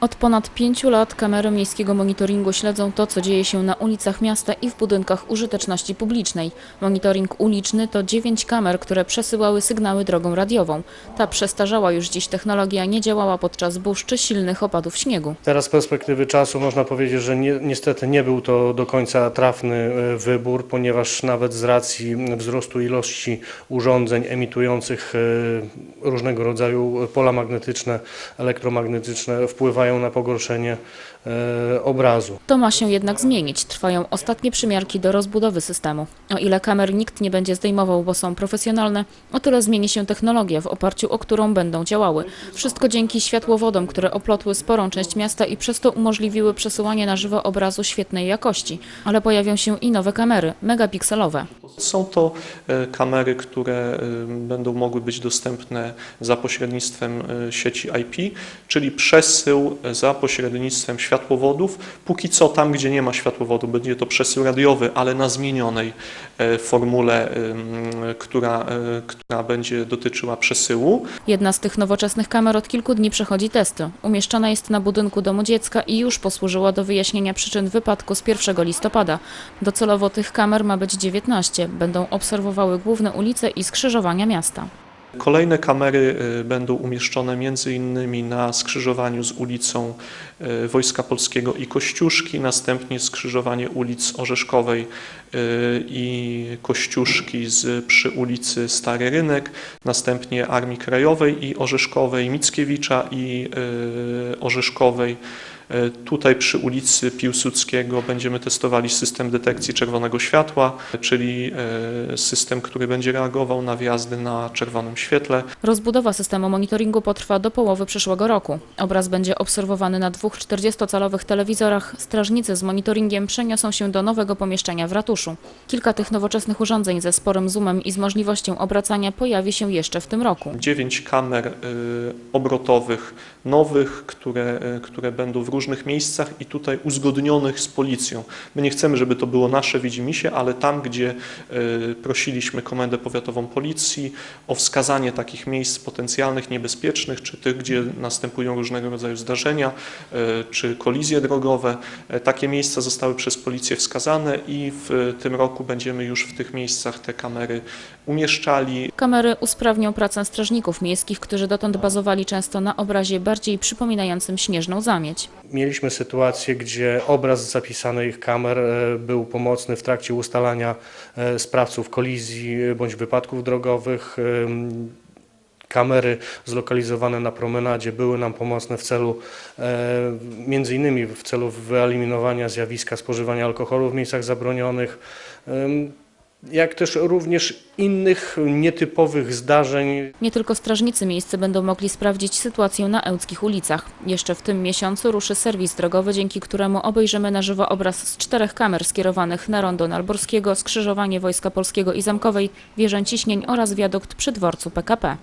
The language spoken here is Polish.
Od ponad pięciu lat kamery miejskiego monitoringu śledzą to, co dzieje się na ulicach miasta i w budynkach użyteczności publicznej. Monitoring uliczny to dziewięć kamer, które przesyłały sygnały drogą radiową. Ta przestarzała już dziś technologia nie działała podczas burz czy silnych opadów śniegu. Teraz z perspektywy czasu można powiedzieć, że nie, niestety nie był to do końca trafny e, wybór, ponieważ nawet z racji wzrostu ilości urządzeń emitujących e, różnego rodzaju pola magnetyczne, elektromagnetyczne wpływają na pogorszenie e, obrazu. To ma się jednak zmienić. Trwają ostatnie przymiarki do rozbudowy systemu. O ile kamer nikt nie będzie zdejmował, bo są profesjonalne, o tyle zmieni się technologia, w oparciu o którą będą działały. Wszystko dzięki światłowodom, które oplotły sporą część miasta i przez to umożliwiły przesyłanie na żywo obrazu świetnej jakości. Ale pojawią się i nowe kamery, megapikselowe. Są to e, kamery, które e, będą mogły być dostępne za pośrednictwem sieci IP, czyli przesył za pośrednictwem światłowodów. Póki co tam, gdzie nie ma światłowodu, będzie to przesył radiowy, ale na zmienionej e, formule, która, e, która będzie dotyczyła przesyłu. Jedna z tych nowoczesnych kamer od kilku dni przechodzi testy. Umieszczona jest na budynku domu dziecka i już posłużyła do wyjaśnienia przyczyn wypadku z 1 listopada. Docelowo tych kamer ma być 19. Będą obserwowały główne ulice i skrzyżowania miasta. Kolejne kamery y, będą umieszczone innymi na skrzyżowaniu z ulicą y, Wojska Polskiego i Kościuszki, następnie skrzyżowanie ulic Orzeszkowej y, i Kościuszki z, przy ulicy Stary Rynek, następnie Armii Krajowej i Orzeszkowej, Mickiewicza i Orzeszkowej. E, Tutaj przy ulicy Piłsudskiego będziemy testowali system detekcji czerwonego światła, czyli e, system, który będzie reagował na wjazdy na czerwonym świetle. Rozbudowa systemu monitoringu potrwa do połowy przyszłego roku. Obraz będzie obserwowany na dwóch 40-calowych telewizorach. Strażnicy z monitoringiem przeniosą się do nowego pomieszczenia w ratuszu. Kilka tych nowoczesnych urządzeń ze sporym zoomem i z możliwością obracania pojawi się jeszcze w tym roku. Dziewięć kamer y, obrotowych, nowych, które, które będą w różnych miejscach i tutaj uzgodnionych z policją. My nie chcemy, żeby to było nasze widzimisię, ale tam, gdzie y, prosiliśmy Komendę Powiatową Policji o wskazanie takich miejsc potencjalnych, niebezpiecznych, czy tych, gdzie następują różnego rodzaju zdarzenia, y, czy kolizje drogowe, y, takie miejsca zostały przez policję wskazane i w tym roku będziemy już w tych miejscach te kamery umieszczali, Kamery usprawnią pracę strażników miejskich, którzy dotąd bazowali często na obrazie bardziej przypominającym śnieżną zamieć. Mieliśmy sytuację, gdzie obraz zapisanych kamer e, był pomocny w trakcie ustalania e, sprawców kolizji e, bądź wypadków drogowych. Kamery zlokalizowane na promenadzie były nam pomocne w celu, między innymi w celu wyeliminowania zjawiska spożywania alkoholu w miejscach zabronionych, jak też również innych nietypowych zdarzeń, Nie tylko strażnicy miejscy będą mogli sprawdzić sytuację na ełckich ulicach. Jeszcze w tym miesiącu ruszy serwis drogowy, dzięki któremu obejrzymy na żywo obraz z czterech kamer skierowanych na rondo Nalborskiego, skrzyżowanie Wojska Polskiego i Zamkowej, wieżę ciśnień oraz wiadukt przy dworcu PKP.